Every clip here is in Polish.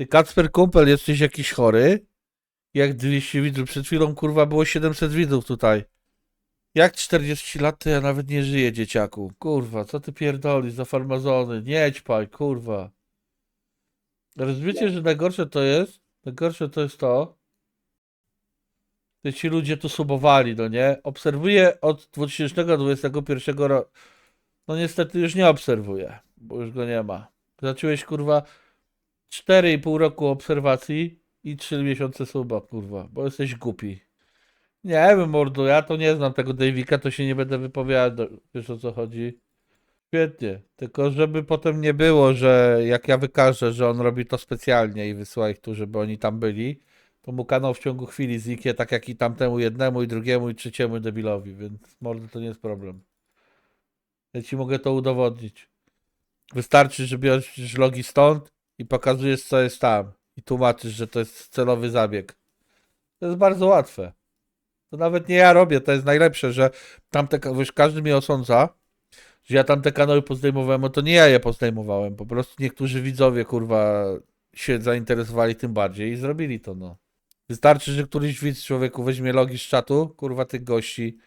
Ty Kacper Kumpel, jesteś jakiś chory? Jak 200 widzów? Przed chwilą kurwa było 700 widzów tutaj. Jak 40 lat to ja nawet nie żyję, dzieciaku. Kurwa, co ty pierdolisz za farmazony? Nie ćpaj, kurwa. Ale wiecie, że najgorsze to jest? Najgorsze to jest to, że ci ludzie tu subowali, no nie? Obserwuję od 2021 roku. No niestety już nie obserwuję, bo już go nie ma. Zacząłeś kurwa 4,5 roku obserwacji i 3 miesiące suba, kurwa, bo jesteś głupi. Nie wiem, mordo, ja to nie znam tego Davika, to się nie będę wypowiadał. Wiesz o co chodzi? Świetnie. Tylko żeby potem nie było, że jak ja wykażę, że on robi to specjalnie i wysyła ich tu, żeby oni tam byli, to mu kanał w ciągu chwili zniknie, tak jak i tamtemu jednemu, i drugiemu, i trzeciemu debilowi, więc mordo to nie jest problem. Ja ci mogę to udowodnić. Wystarczy, że bierzesz logi stąd i pokazujesz, co jest tam. I tłumaczysz, że to jest celowy zabieg. To jest bardzo łatwe. To nawet nie ja robię, to jest najlepsze, że tamte, ka- wiesz, każdy mnie osądza, że ja tamte kanały pozdejmowałem, no to nie ja je pozdejmowałem. Po prostu niektórzy widzowie, kurwa, się zainteresowali tym bardziej i zrobili to, no. Wystarczy, że któryś widz człowieku weźmie logi z czatu, kurwa, tych gości,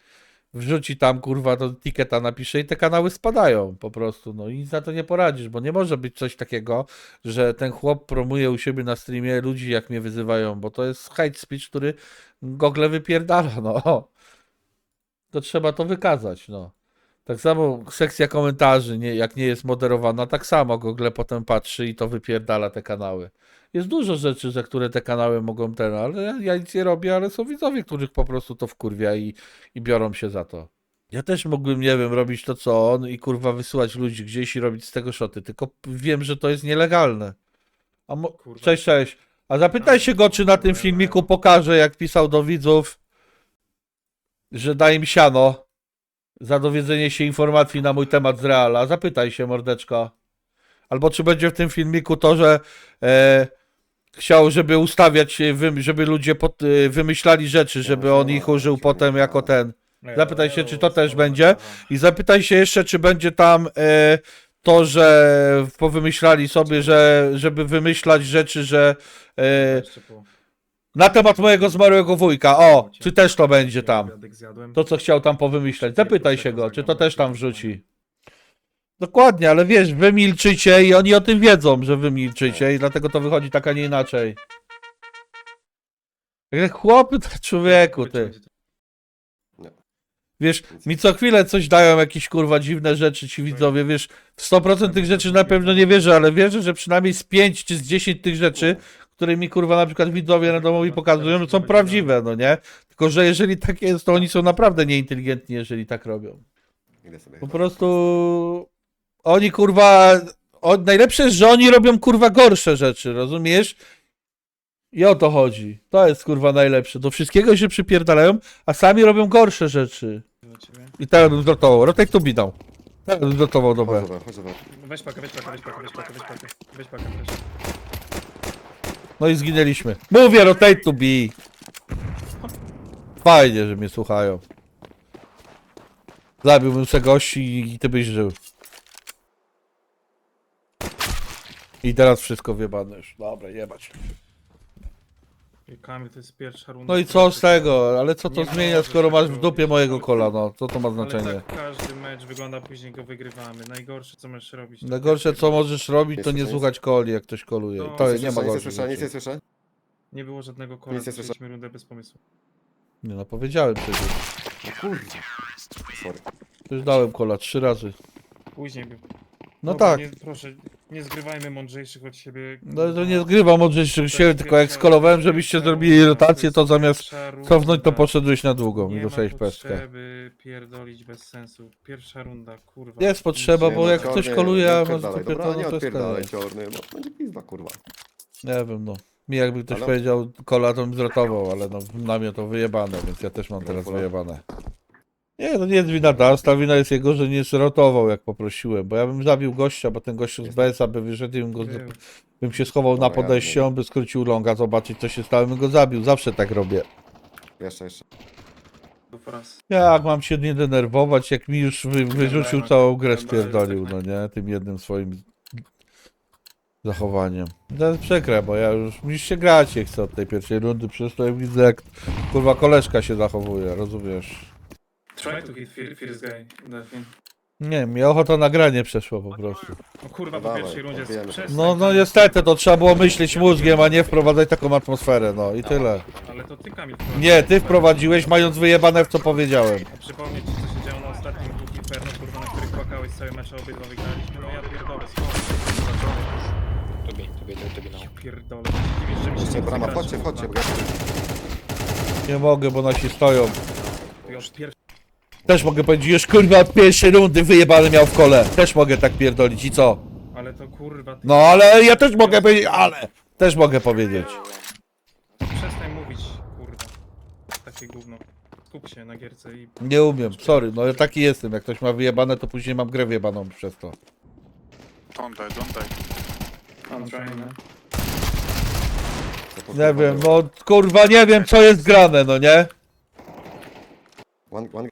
wrzuci tam, kurwa, do tiketa napisze i te kanały spadają po prostu, no i nic na to nie poradzisz, bo nie może być coś takiego, że ten chłop promuje u siebie na streamie ludzi, jak mnie wyzywają, bo to jest hate speech, który Google wypierdala, no. To trzeba to wykazać, no. Tak samo sekcja komentarzy, nie, jak nie jest moderowana, tak samo Google potem patrzy i to wypierdala te kanały. Jest dużo rzeczy, za które te kanały mogą ten, ale ja, nic nie robię, ale są widzowie, których po prostu to wkurwia i, i biorą się za to. Ja też mógłbym, nie wiem, robić to co on i kurwa wysyłać ludzi gdzieś i robić z tego szoty, tylko wiem, że to jest nielegalne. A mo- Kurwa. cześć, cześć. A zapytaj się go, czy na tym filmiku pokaże, jak pisał do widzów, że da im siano za dowiedzenie się informacji na mój temat z Reala. Zapytaj się, mordeczko. Albo czy będzie w tym filmiku to, że e, chciał, żeby ustawiać, wym- żeby ludzie pod, e, wymyślali rzeczy, żeby on ich użył potem jako ten. Zapytaj się, czy to też będzie. I zapytaj się jeszcze, czy będzie tam e, to, że powymyślali sobie, że żeby wymyślać rzeczy, że e, na temat mojego zmarłego wujka. O, czy też to będzie tam. To, co chciał tam powymyślać. Zapytaj się go, czy to też tam wrzuci. Dokładnie, ale wiesz, wy milczycie i oni o tym wiedzą, że wy milczycie i dlatego to wychodzi tak, a nie inaczej. Jak chłopy, to człowieku, ty. Wiesz, mi co chwilę coś dają, jakieś kurwa dziwne rzeczy ci widzowie, wiesz, w 100% tych rzeczy na pewno nie wierzę, ale wierzę, że przynajmniej z 5 czy z 10 tych rzeczy, które mi kurwa na przykład widzowie randomowi pokazują, że są prawdziwe, no nie? Tylko, że jeżeli tak jest, to oni są naprawdę nieinteligentni, jeżeli tak robią. Idę sobie Po chyba. prostu oni kurwa, o, najlepsze jest, że oni robią kurwa gorsze rzeczy, rozumiesz? I o to chodzi. To jest kurwa najlepsze. Do wszystkiego się przypierdalają, a sami robią gorsze rzeczy. I teraz bym zrotował. Rotek tu bidał. Teraz bym zrotował Chodź dobre. zobacz, chodź zobacz. Weź pakę, weź pakę, weź pakę, weź pakę, weź pakę, weź pakę, weź. No i zginęliśmy. Mówię, rotate to be. Fajnie, że mnie słuchają. Zabiłbym se gości i ty byś żył. I teraz wszystko wiebane już. Dobra, jebać. I Kamil, to jest pierwsza runda. No i co z tego? Ale co to Nie zmienia, skoro tak masz w dupie robić. mojego kolana? Co to ma Ale znaczenie? tak każdy mecz wygląda, później go wygrywamy. Najgorsze co możesz robić. to Najgorsze co możesz robić, to Nie słuchać coli, jak ktoś koluje. No, To nie ma Nic nie gorszych słyszę, nic nie rzeczy. słyszę. Nie było żadnego kola, Nic nie słyszę. zaczęliśmy rundę bez pomysłu. Nie no, powiedziałem przecież. Kurwa. Sorry. Już dałem kola trzy razy. Później by... No Dobra, tak. Nie, proszę, nie zgrywajmy mądrzejszych od siebie. No to nie zgrywam od rzeczy siebie, tylko jak skolowałem, żebyście zrobili rotację, to zamiast cofnąć, to poszedłeś na długą i Nie ma dostałeś pestkę. potrzeby pierdolić bez sensu. Pierwsza runda, kurwa. Jest potrzeba, bo jak ktoś koluje, a może to pierdolą, nie to jest odpierdalaj bo będzie pizda, kurwa. Nie wiem, no. Mi jakby ktoś Halo? powiedział kola, to bym zrotował, ale no na mnie to wyjebane, więc ja też mam teraz wyjebane. Nie, to nie jest wina Dasta, wina jest jego, że nie zrotował, jak poprosiłem, bo ja bym zabił gościa, bo ten gościu z BS-a by wyszedł i bym, go, bym się schował na ja podejście, nie. on by skrócił longa, zobaczyć co się stało, bym go zabił, zawsze tak robię. Jeszcze, jeszcze. To po raz. Jak mam się nie denerwować, jak mi już wy, wyrzucił Dobra, całą grę spierdolił, no nie, tym jednym swoim zachowaniem. To jest przykre, bo ja już mi się grać nie chcę od tej pierwszej rundy, przez to jak widzę jak kurwa koleżka się zachowuje, rozumiesz? Try to hit fir- first guy. Delfin. Nie, mi ochota na granie przeszło po prostu. O kurwa, No po dawaj, pierwszej rundzie odbijemy. przestań, No, no niestety, to trzeba było myśleć mózgiem, a nie wprowadzać taką atmosferę, no i tyle. Ale to ty Kamil Nie, ty wprowadziłeś mając wyjebane w co powiedziałem. A przypomnieć ci, co się działo na ostatnim dwóch Inferno, kurwa, na których płakałeś całe mecze, obydwa wygraliśmy. No ja pierdolę, skąd? To be, to be, to be now. Pierdolę. Dziwisz, że mi się Chodźcie, nie brama, chodźcie, chodźcie, bo ja... Nie mogę, bo nasi stoją. Ja od pier- Też mogę powiedzieć, już kurwa od pierwszej rundy wyjebany miał w kole. Też mogę tak pierdolić i co? Ale to kurwa, ty No ale ja też mogę powiedzieć, ale. Też mogę powiedzieć. przestań mówić, kurwa. Takie gówno. Skup się na gierce i... Nie umiem, sorry, no ja taki jestem. Jak ktoś ma wyjebane, to później mam grę wyjebaną przez to. Don't die, don't die. I'm trying, no. Nie wiem, no kurwa nie wiem co jest grane, no nie? One, one...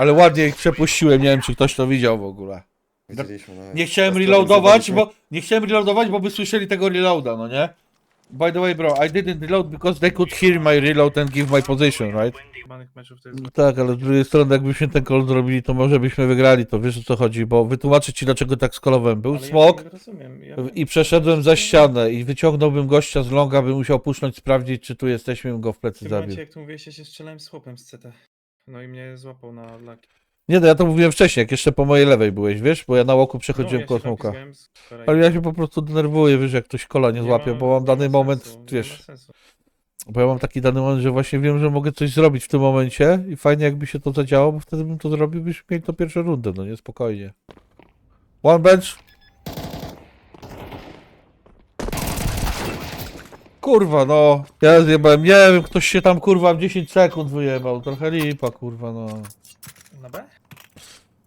Ale ładnie ich przepuściłem, nie wiem czy ktoś to widział w ogóle. Widzieliśmy, no. Nie chciałem Teraz reloadować, zobaczyliśmy. bo nie chciałem reloadować, bo by słyszeli tego reloada, no nie? By the way, bro, I didn't reload because they could hear my reload and give my position, right? Banych meczów to jest... No tak, ale z drugiej strony, jakbyśmy ten call zrobili, to może byśmy wygrali, to wiesz o co chodzi, bo wytłumaczę ci dlaczego tak skolowałem. Był Ale smok Ja nie rozumiem. Ja... i przeszedłem za ścianę i wyciągnąłbym gościa z longa, bym musiał puszcząć, sprawdzić, czy tu jesteśmy, bym go w W plecy tym zabił. momencie, jak tu mówiłeś, ja się strzelałem z chłopem z CT. No i mnie złapał na laki. Nie, no ja to mówiłem wcześniej, jak jeszcze po mojej lewej byłeś, wiesz, bo ja na łoku przechodziłem no, koło smoka. Ale ja się po prostu denerwuję, wiesz, jak ktoś kola nie złapie, bo mam dany moment, wiesz, bo ja mam taki dany moment, że właśnie wiem, że mogę coś zrobić w tym momencie i fajnie jakby się to zadziało, bo wtedy bym to zrobił, byśmy mieli to pierwszą rundę, no nie, spokojnie. One bench. Kurwa, no, ja zjebałem, nie wiem, ktoś się tam kurwa w 10 sekund wyjebał, trochę lipa, kurwa, no. Na B?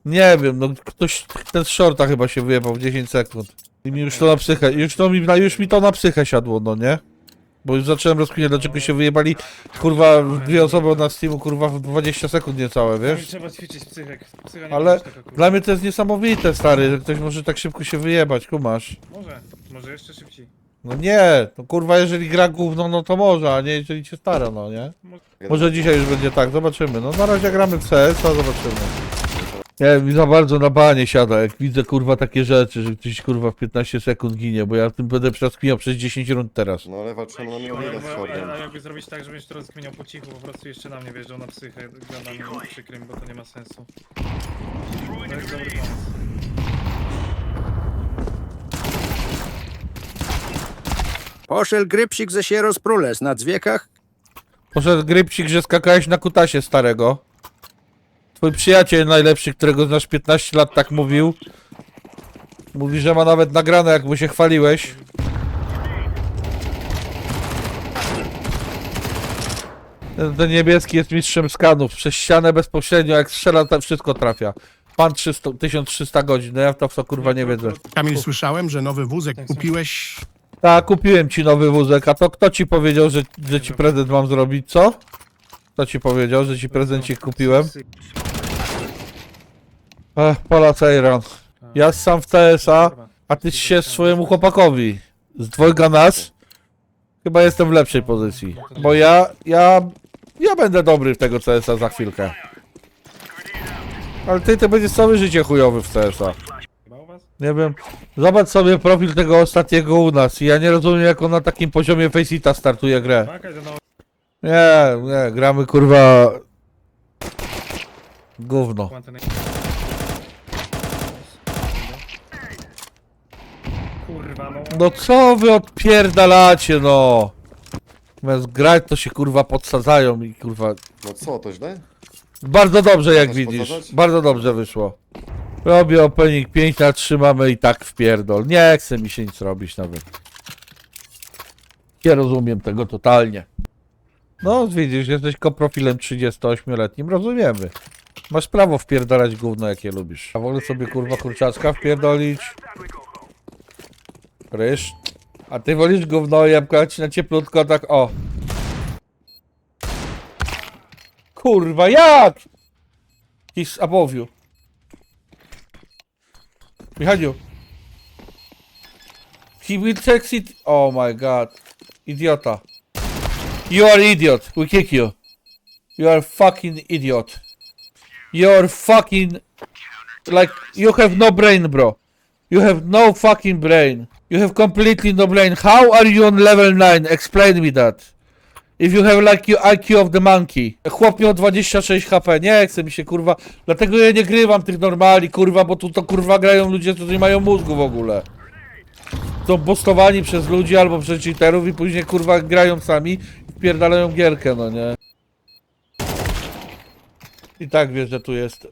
Nie wiem, no ktoś, ten z shorta chyba się wyjebał w 10 sekund. I mi już to na psychę, już, to mi, na- już mi to na psychę siadło, no nie? Bo już zacząłem rozkminiać, dlaczego się wyjebali, kurwa, dwie osoby na Steamu, kurwa, w 20 sekund niecałe, Wiesz? wiesz? Trzeba ćwiczyć psychek. Psycha nie Ale taka, kurwa. Dla mnie to jest niesamowite, stary, że ktoś może tak szybko się wyjebać, kumasz. Może, może jeszcze szybciej. No nie, no kurwa, jeżeli gra gówno, no to może, a nie jeżeli cię stara, no nie? Może dzisiaj już będzie tak, zobaczymy. No na razie gramy w CS, a zobaczymy. Nie mi za bardzo na banie siada, jak widzę kurwa takie rzeczy, że ktoś kurwa w 15 sekund ginie, bo ja tym będę przeskminiał przez 10 rund teraz. No ale walczymy na mnie z a, shortem. a jakby zrobić tak, żebyś to rozkminiał po cichu, po prostu jeszcze na mnie wjeżdżał na psychę, gadami przykrym, bo to nie ma sensu. To jest dobry pomysł. Poszedł grypsik ze się rozprules na dźwiekach. Poszedł grypsik, że skakałeś na kutasie starego. Twój przyjaciel najlepszy, którego znasz 15 lat tak mówił. Mówi, że ma nawet nagrane jak mu się chwaliłeś. Ten, ten niebieski jest mistrzem skanów. Przez ścianę bezpośrednio, jak strzela, to wszystko trafia. Pan 300, 1300 godzin, no ja w to w to kurwa nie wiedzę. Kamil, słyszałem, że nowy wózek kupiłeś. Tak, kupiłem ci nowy wózek, a to kto ci powiedział, że, że ci prezent mam zrobić, co? Kto ci powiedział, że ci prezencik kupiłem? Ech, Pola Cejran. Ja sam w TSA, a ty się swojemu chłopakowi. Z dwojga nas chyba jestem w lepszej pozycji. Bo ja, ja, ja będę dobry w tego CSA za chwilkę. Ale ty to będziesz całe życie chujowy w CSA. Nie wiem. Zobacz sobie profil tego ostatniego u nas. i Ja nie rozumiem jak on na takim poziomie Faceita startuje grę. Nie, nie, gramy kurwa. Gówno. Kurwa, no. No co wy odpierdalacie no? Zamiast grać to się kurwa podsadzają i kurwa. No co, to źle? Bardzo dobrze jak Chcesz widzisz. Bardzo dobrze wyszło. Robię opening 5 na 3 mamy i tak w pierdol. Nie chce mi się nic robić nawet. Nie rozumiem tego totalnie. No widzisz, jesteś koprofilem 38-letnim, rozumiemy. Masz prawo wpierdalać gówno jakie lubisz. A wolę sobie kurwa kurczaczka wpierdolić. Ryż. A ty wolisz gówno jabłkać na cieplutko tak o. Kurwa jak? He's above you. Behind you. He will take it. Oh my god. Idiota. You are idiot. We kick you. You are fucking idiot. You're fucking like you have no brain, bro. You have no fucking brain. You have completely no brain. How are you on level 9? Explain me that. If you have like IQ of the monkey. Chłop miał 26 HP. Nie chce mi się kurwa. Dlatego ja nie grywam tych normali, kurwa, bo tu to kurwa grają ludzie, którzy nie mają mózgu w ogóle. Są boostowani przez ludzi albo przez cheaterów i później kurwa grają sami i wpierdalają gierkę, no nie. I tak wiesz, że tu jest.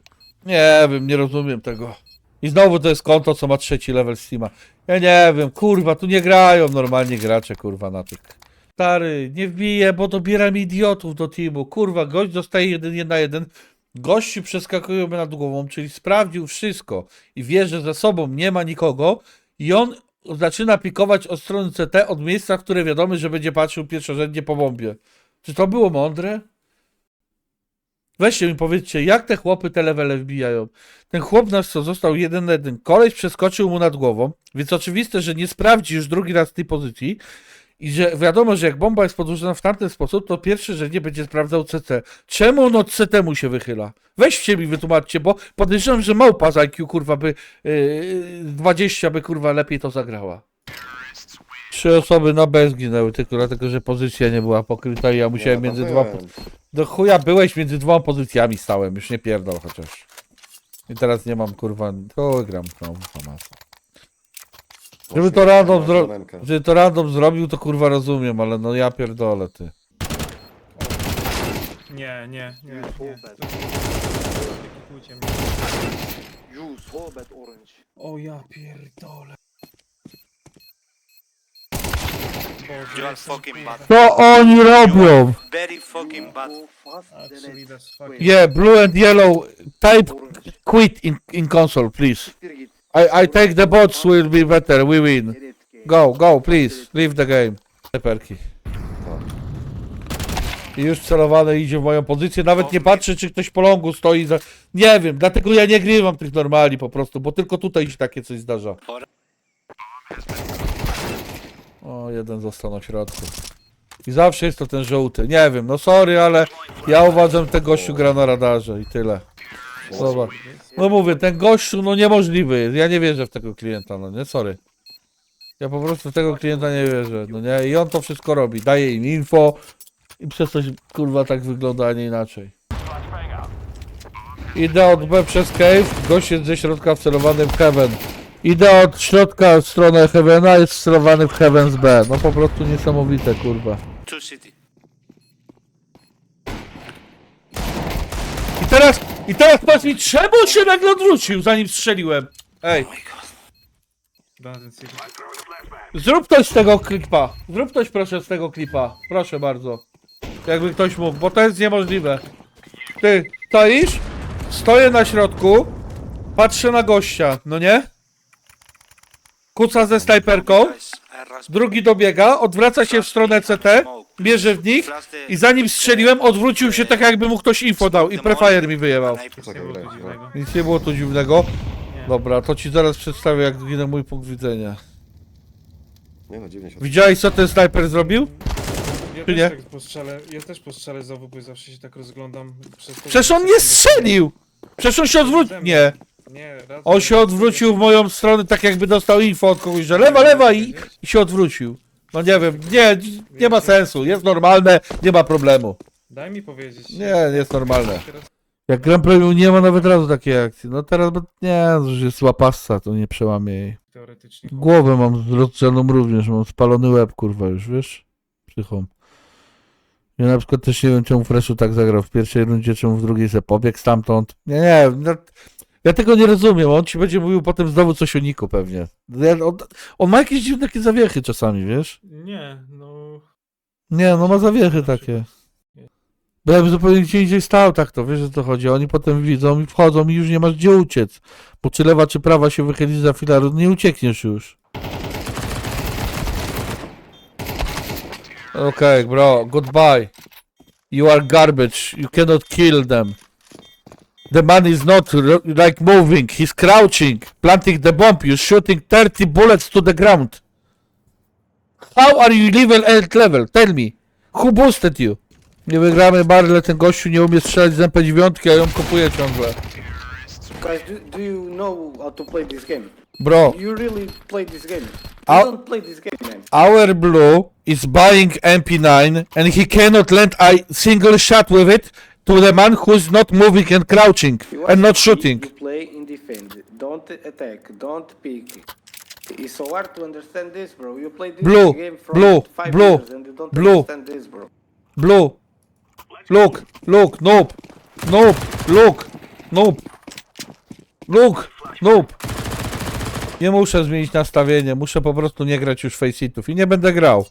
Nie wiem, nie rozumiem tego. I znowu to jest konto, co ma trzeci level Steama. Ja nie wiem, kurwa, tu nie grają normalnie gracze, kurwa, na tych. Stary, nie wbiję, bo dobieram idiotów do teamu. Kurwa, gość dostaje jeden na jeden. Gości przeskakują nad głową, czyli sprawdził wszystko i wie, że za sobą nie ma nikogo i on zaczyna pikować od strony CT od miejsca, które wiadomo, że będzie patrzył pierwszorzędnie po bombie. Czy to było mądre? Weźcie mi powiedzcie, jak te chłopy te levele wbijają. Ten chłop nasz, co został jeden na jeden, koleś przeskoczył mu nad głową, więc oczywiste, że nie sprawdzi już drugi raz tej pozycji i że wiadomo, że jak bomba jest podłożona w tamten sposób, to pierwszy, że nie będzie sprawdzał CT. Czemu on od CT mu się wychyla? Weźcie mi wytłumaczcie, bo podejrzewam, że małpa z IQ kurwa by yy, 20 by kurwa lepiej to zagrała. Trzy osoby na B zginęły, tylko dlatego, że pozycja nie była pokryta i ja musiałem tam między dwa... Do chuja byłeś między dwoma pozycjami stałem, już nie pierdol chociaż. I teraz nie mam kurwa, to gram znowu Hamasa. Żeby to random, zro... To random zrobił, to kurwa rozumiem, ale no ja pierdolę ty. Nie, nie, nie, nie. Mnie. You orange. O ja pierdolę. You Boże, are jestem fucking kurwa. bad. Co oni robią? Very fucking bad. Go fast than Actually, it. that's fucking... Yeah, blue and yellow, type Orange. quit in, in console, please. I, I take the bots will be better, we win. Go, go, please, leave the game. Te perki. I już celowane idzie w moją pozycję, nawet nie patrzy czy ktoś po longu stoi za... Nie wiem, dlatego ja nie grywam tych normali po prostu, bo tylko tutaj się takie coś zdarza. O, jeden został na środku. I zawsze jest to ten żółty. Nie wiem, no sorry, ale ja uważam, że ten gościu gra na radarze i tyle. Zobacz. No mówię, ten gościu, no niemożliwy jest. Ja nie wierzę w tego klienta, no nie, sorry. Ja po prostu w tego klienta nie wierzę, no nie? I on to wszystko robi. Daje im info i przez coś, kurwa, tak wygląda, a nie inaczej. Idę od B przez cave, gość jest ze środka wcelowany w heaven. Idę od środka w stronę heavena, jest wcelowany w heaven z B. No po prostu niesamowite, kurwa. Two city. I teraz, i teraz powiedz mi, czemu się nagle odwrócił, zanim strzeliłem? Ej, zrób ktoś z tego klipa. Zrób ktoś proszę z tego klipa. Proszę bardzo. Jakby ktoś mógł, bo to jest niemożliwe. Ty, stoisz? Stoję na środku, patrzę na gościa, no nie? Kuca ze snajperką, drugi dobiega, odwraca się w stronę CT, bierze w nich i zanim strzeliłem, odwrócił się tak jakby mu ktoś info dał i prefire mi wyjebał. Nic nie było tu dziwnego. Nic nie było tu dziwnego. Nie. Dobra, to ci zaraz przedstawię, jak zginął mój punkt widzenia. Nie no, dziwnie się Widziałeś, co ten snajper zrobił? Ja Czy też nie? tak postrzelę, ja też postrzelę znowu, bo zawsze się tak rozglądam. Przez to, Przecież on nie strzelił! Przecież on się odwrócił. Nie. Nie, raz On się odwrócił w moją stronę, tak jakby dostał info od kogoś, że lewa, lewa i, i się odwrócił. No nie wiem, nie, nie ma sensu. Jest normalne, nie ma problemu. Daj mi powiedzieć. Nie, nie jest normalne. Teraz Jak Grand Premium nie ma nawet razu takiej akcji. No teraz, bo- nie, już jest łapassa, to nie przełamie jej. teoretycznie. Głowę mam z rozstrzelną również, mam spalony łeb, kurwa, już, wiesz? Psychą. Ja na przykład też nie wiem, czemu Freshu tak zagrał w pierwszej rundzie, czemu w drugiej se pobiegł stamtąd. Nie, nie, no, ja tego nie rozumiem, on ci będzie mówił potem znowu coś o Niku pewnie. On, on ma jakieś dziwne takie zawiechy czasami, wiesz? Nie, no. Nie, no ma zawiechy takie. Bo ja bym zupełnie gdzie indziej stał, tak to, wiesz o co chodzi. Oni potem widzą i wchodzą i już nie masz gdzie uciec. Bo czy lewa, czy prawa się wychyli za filaru, nie uciekniesz już. Okay, bro, goodbye. You are garbage. You cannot kill them. The man is not like moving. He's crouching, planting the bomb. You're shooting 30 bullets to the ground. How are you level 8 level? Tell me. Who boosted you? Nie wygramy Barle, ten gościu nie umie strzelać z MP9, a ją kupuje ciągle. Guys, do, do you know how to play this game? Bro, You really play this game? You don't play this game, man. our blue is buying MP9 and he cannot land a single shot with it to the man who's not moving and crouching and not shooting. Play in defend. Don't attack. Don't pick. It's so hard to understand this, bro. You play this Blue, game for blue, five blue, years and you don't blue. understand this, bro. Blue. Look, look, nope. Nope, look, nope. Look, nope. Nie muszę zmienić nastawienie, muszę po prostu nie grać już faceitów i nie będę grał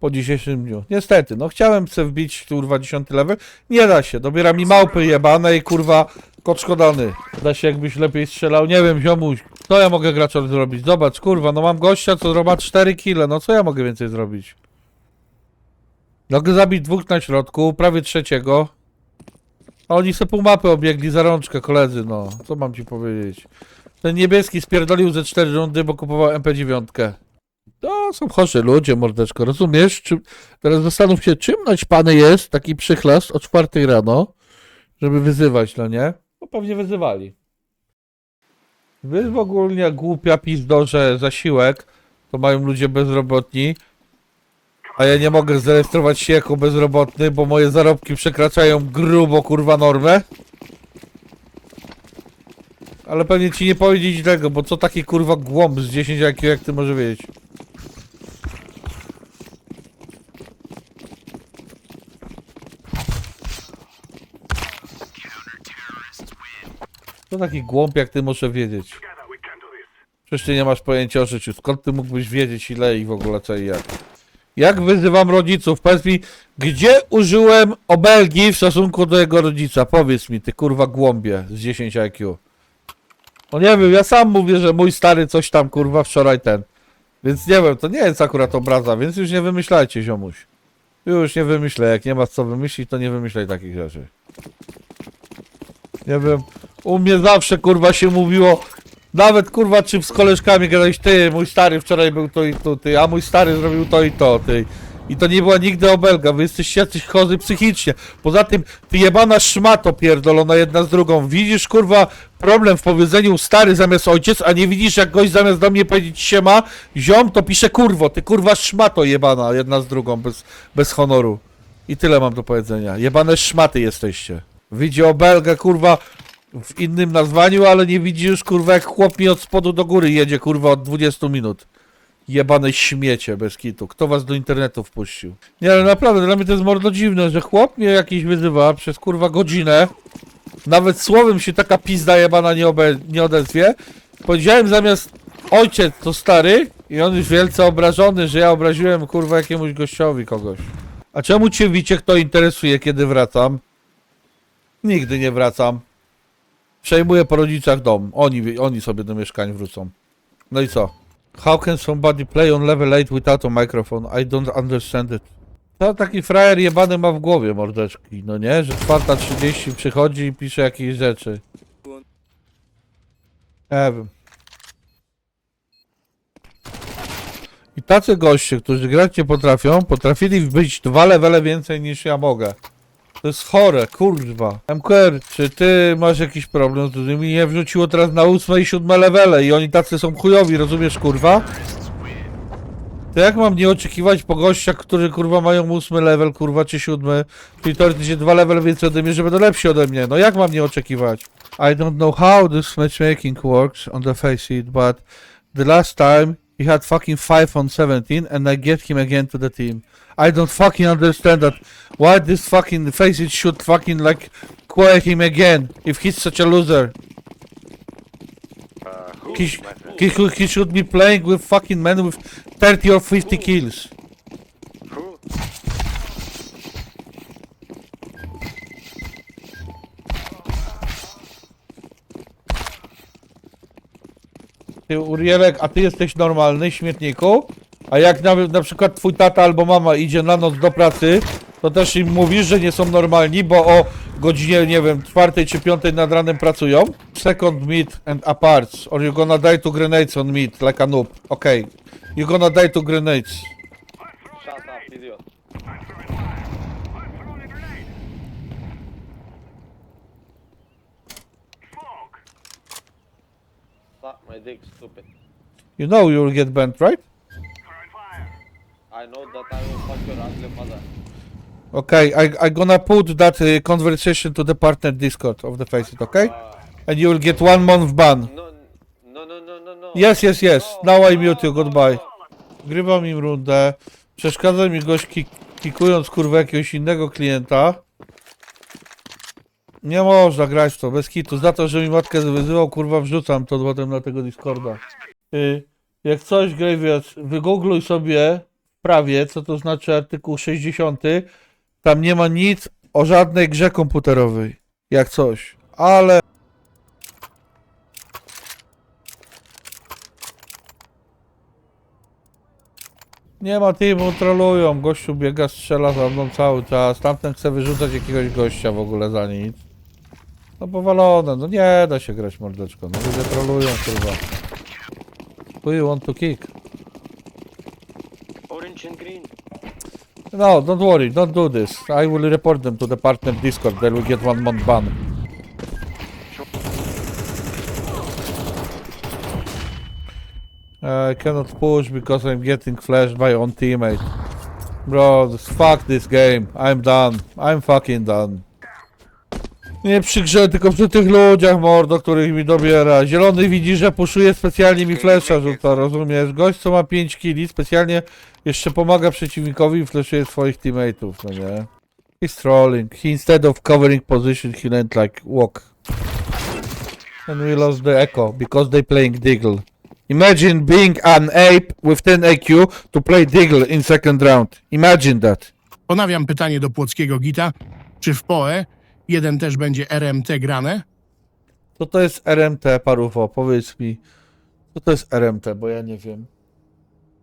po dzisiejszym dniu. Niestety, no chciałem sobie wbić kurwa 10 level, nie da się, dobiera mi małpy jebane i kurwa kot szkodany. Da się jakbyś lepiej strzelał, nie wiem ziomuś, co ja mogę graczom zrobić? Zobacz, kurwa, no mam gościa, co roba 4 kile, no co ja mogę więcej zrobić? Mogę zabić dwóch na środku, prawie trzeciego. A oni se pół mapy obiegli za rączkę, koledzy, no. Co mam ci powiedzieć? Ten niebieski spierdolił ze cztery rundy, bo kupował MP9. To są chorzy ludzie, mordeczko, rozumiesz? Czy... Teraz zastanów się, czym naćpany jest taki przychlas o czwartej rano, żeby wyzywać, no nie? Bo pewnie wyzywali. Wy w ogóle głupia pizdorze zasiłek, to mają ludzie bezrobotni, a ja nie mogę zarejestrować się jako bezrobotny, bo moje zarobki przekraczają grubo kurwa normę. Ale pewnie ci nie powiedzieć tego, bo co taki kurwa głąb z 10 IQ jak ty może wiedzieć? Co taki głąb jak ty może wiedzieć? Przecież ty nie masz pojęcia o życiu. Skąd ty mógłbyś wiedzieć ile i w ogóle co i jak? Jak wyzywam rodziców? Powiedz mi, gdzie użyłem obelgi w stosunku do jego rodzica? Powiedz mi, ty kurwa głąbie z 10 IQ. No nie wiem, ja sam mówię, że mój stary coś tam kurwa wczoraj ten. Więc nie wiem, to nie jest akurat obraza, więc już nie wymyślajcie ziomuś. Już nie wymyślę, jak nie ma co wymyślić, to nie wymyślaj takich rzeczy. Nie wiem, u mnie zawsze kurwa się mówiło, nawet kurwa, czy z koleżkami gadałeś, ty, mój stary wczoraj był to i to, ty, a mój stary zrobił to i to, ty. I to nie była nigdy obelga, wy jesteście jacyś chorzy psychicznie. Poza tym, ty jebana szmato pierdolona jedna z drugą. Widzisz, kurwa, problem w powiedzeniu stary zamiast ojciec, a nie widzisz, jak gość zamiast do mnie powiedzieć siema, ziom, to pisze kurwo. Ty kurwa szmato jebana jedna z drugą, bez, bez honoru. I tyle mam do powiedzenia. Jebane szmaty jesteście. Widzi obelgę, kurwa, w innym nazwaniu, ale nie widzi już, kurwa, jak chłop mi od spodu do góry jedzie, kurwa, od 20 minut. Jebane śmiecie bez kitu. Kto was do internetu wpuścił? Nie, ale naprawdę, dla mnie to jest mordo dziwne, że chłop mnie jakiś wyzywa przez, kurwa, godzinę. Nawet słowem się taka pizda jebana nie, obe- nie odezwie. Powiedziałem zamiast ojciec to stary i on już wielce obrażony, że ja obraziłem, kurwa, jakiemuś gościowi kogoś. A czemu cię, Wiciek, to interesuje, kiedy wracam? Nigdy nie wracam. Przejmuję po rodzicach dom. Oni, oni sobie do mieszkań wrócą. No i co? How can somebody play on level 8 without a microphone? I don't understand it. To taki frajer jebany ma w głowie mordeczki, no nie? Że czwarta 30 przychodzi i pisze jakieś rzeczy. Nie wiem. I tacy goście, którzy grać nie potrafią, potrafili być dwa levele więcej niż ja mogę. To jest chore, kurwa. MQR, czy ty masz jakiś problem z nimi? Nie wrzuciło teraz na 8 i 7 levele i oni tacy są chujowi, rozumiesz, kurwa? To jak mam nie oczekiwać po gościach, którzy kurwa mają 8 level, kurwa, czy 7, czyli teoretycznie dwa level więcej ode mnie, że będą lepsi ode mnie. No jak mam nie oczekiwać? I don't know how this matchmaking works on the face it, but the last time he had fucking 5 on 17 and I get him again to the team. I don't fucking understand that. Why this fucking face it should fucking like quit him again if he's such a loser? He, sh- he, should- he should be playing with fucking men with 30 or 50 kills. Ty Urielek, a ty jesteś normalny, śmietniku? A jak na, na przykład twój tata albo mama idzie na noc do pracy, to też im mówisz, że nie są normalni, bo o godzinie, nie wiem, czwartej czy piątej nad ranem pracują. Second meet and aparts, or you gonna die to grenades on meet, like a noob. Okay, you gonna die to grenades. Dick, stupid. You know you will get banned, right? I know that I will fuck your ugly mother. Okay, I I gonna put that uh, conversation to the partner Discord of the Faceit, okay? And you will get one month ban. No, no, no, no, no, no. Yes, yes, yes. Now I mute you, goodbye. Grywam im rundę. Przeszkadza mi gość ki kikując kurwa jakiegoś innego klienta. Nie można grać w to, bez kitu. Za to, że mi matkę wyzywał, kurwa wrzucam to potem na tego Discorda. Y, jak coś, Gravias, wygoogluj sobie prawie, co to znaczy artykuł 60. Tam nie ma nic o żadnej grze komputerowej. Jak coś. Ale... Nie ma teamu, trolują. Gościu biega, strzela za mną cały czas. Tamten chce wyrzucać jakiegoś gościa w ogóle za nic. No powalone, no nie da się grać mordeczko. No ludzie trolują kurwa. Who you want to kick? Orange and green. No, don't worry, don't do this. I will report them to the partner Discord. They will get one month ban. I cannot push because I'm getting flashed by own teammate. Bro, fuck this game. I'm done. I'm fucking done. Nie przy grze, tylko przy tych ludziach, mordo, których mi dobiera. Zielony widzi, że puszuje specjalnie mi flesza rzuca, rozumiesz? Gość, co ma 5 killi, specjalnie jeszcze pomaga przeciwnikowi i fleszuje swoich teammateów, no nie? He's trolling. He instead of covering position, he went like walk. And we lost the echo because they playing Diggle. Imagine being an ape with 10 IQ to play Diggle in second round. Imagine that. Ponawiam pytanie do płockiego gita. Czy w PoE jeden też będzie RMT grane? Co to jest RMT, Parufo? Powiedz mi. Co to jest RMT, bo ja nie wiem.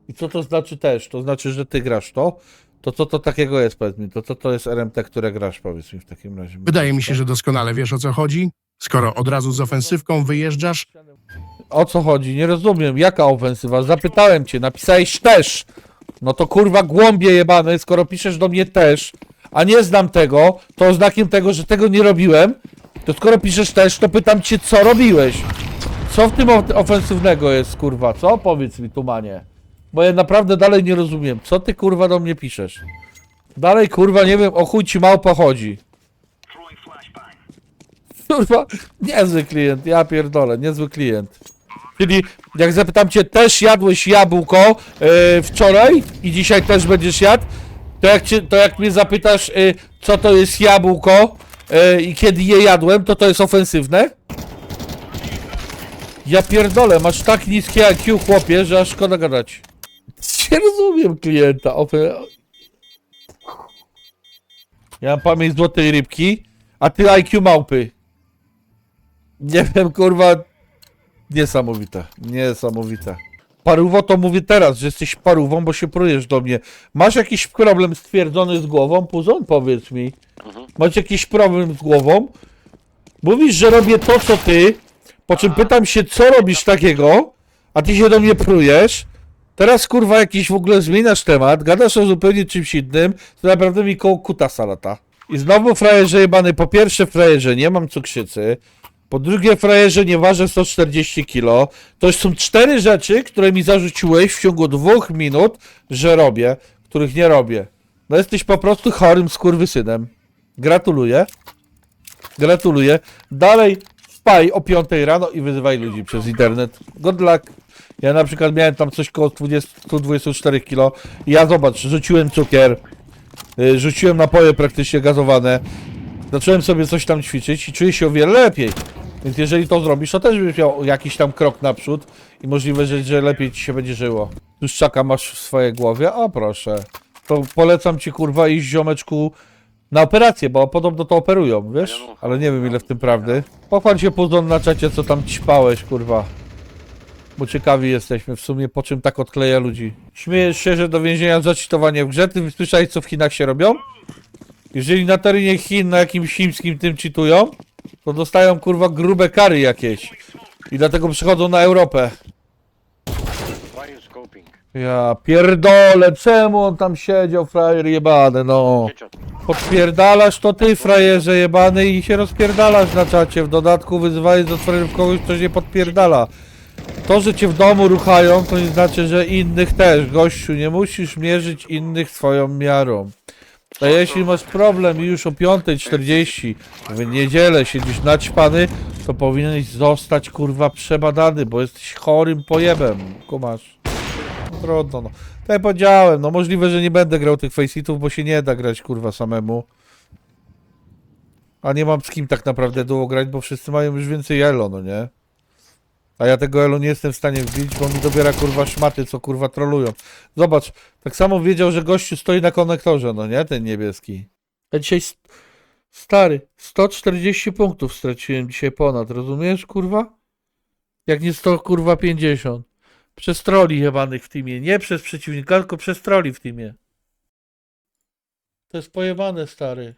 I co to znaczy też? To znaczy, że ty grasz to? To co to takiego jest, powiedz mi? To co to jest RMT, które grasz, powiedz mi w takim razie. Wydaje mi się, że doskonale wiesz o co chodzi. Skoro od razu z ofensywką wyjeżdżasz, O co chodzi? Nie rozumiem. Jaka ofensywa? Zapytałem cię, napisałeś też. No to kurwa głąbie jebane, skoro piszesz do mnie też, a nie znam tego, to oznakiem tego, że tego nie robiłem, to skoro piszesz też, to pytam cię, co robiłeś? Co w tym of- ofensywnego jest, kurwa? Co? Powiedz mi, Tumanie. Bo ja naprawdę dalej nie rozumiem. Co ty, kurwa, do mnie piszesz? Dalej, kurwa, nie wiem, o chuj ci małpa chodzi. Kurwa, niezły klient, ja pierdolę, niezły klient. Czyli jak zapytam cię, też jadłeś jabłko e, wczoraj i dzisiaj też będziesz jadł, to jak, cię, to jak mnie zapytasz, e, co to jest jabłko e, i kiedy je jadłem, to to jest ofensywne? Ja pierdolę, masz tak niskie IQ, chłopie, że aż szkoda gadać. Nie rozumiem klienta. Ofe... Ja mam pamięć złotej rybki, a ty IQ małpy. Nie wiem, kurwa, Niesamowite, niesamowite. Paruwo to mówię teraz, że jesteś parówą, bo się prujesz do mnie. Masz jakiś problem stwierdzony z głową, Puzon? Powiedz mi. Masz jakiś problem z głową? Mówisz, że robię to, co ty, po czym pytam się, co robisz takiego, a ty się do mnie prujesz. Teraz, kurwa, jakiś w ogóle zmieniasz temat, gadasz o zupełnie czymś innym, to naprawdę mi koło kutasa lata. I znowu frajerze jebany, po pierwsze frajerze, nie mam cukrzycy, po drugie, frajerze, nie ważę 140 kg. To są cztery rzeczy, które mi zarzuciłeś w ciągu dwóch minut, że robię, których nie robię. No jesteś po prostu chorym skurwysynem. Gratuluję. Gratuluję. Dalej wpaj o 5 rano i wyzywaj ludzi przez internet. Good luck. Ja na przykład miałem tam coś koło 20, 124 kg. Ja zobacz, rzuciłem cukier, y, rzuciłem napoje praktycznie gazowane. Zacząłem sobie coś tam ćwiczyć i czuję się o wiele lepiej. Więc jeżeli to zrobisz, to też będziesz miał jakiś tam krok naprzód i możliwe, że, że lepiej ci się będzie żyło. Tłuszczaka masz w swojej głowie? O proszę. To polecam ci kurwa iść ziomeczku na operację, bo podobno to operują, wiesz? Ale nie wiem ile w tym prawdy. Pochwal się Puzon na czacie, co tam ćpałeś, kurwa. Bo ciekawi jesteśmy w sumie, po czym tak odkleja ludzi. Śmiejesz się, że do więzienia za cheatowanie w grze? Ty słyszałeś, co w Chinach się robią? Jeżeli na terenie Chin na jakimś chińskim tym czytują, to dostają kurwa grube kary jakieś. I dlatego przychodzą na Europę. Ja pierdolę, czemu on tam siedział, frajer jebany, no. Podpierdalasz to ty, frajerze jebany i się rozpierdalasz na czacie. W dodatku wyzywałeś do frajerów kogoś, kto się podpierdala. To, że cię w domu ruchają, to nie znaczy, że innych też. Gościu, nie musisz mierzyć innych swoją miarą. A jeśli masz problem i już o 5.40 w niedzielę siedzisz naćpany, to powinieneś zostać kurwa przebadany, bo jesteś chorym pojebem. Kumasz. No trudno, no. Tak jak powiedziałem, no możliwe, że nie będę grał tych faceitów, bo się nie da grać kurwa samemu. A nie mam z kim tak naprawdę duo grać, bo wszyscy mają już więcej elo, no nie? A ja tego elo nie jestem w stanie wbić, bo mi dobiera kurwa szmaty, co kurwa trolują. Zobacz, tak samo wiedział, że gościu stoi na konektorze, no nie? Ten niebieski. Ja dzisiaj... st- Stary, 140 punktów straciłem dzisiaj ponad, rozumiesz, kurwa? Jak nie 100, kurwa 50. Przez troli jebanych w teamie. Nie przez przeciwnika, tylko przez troli w teamie. To jest pojebane, stary.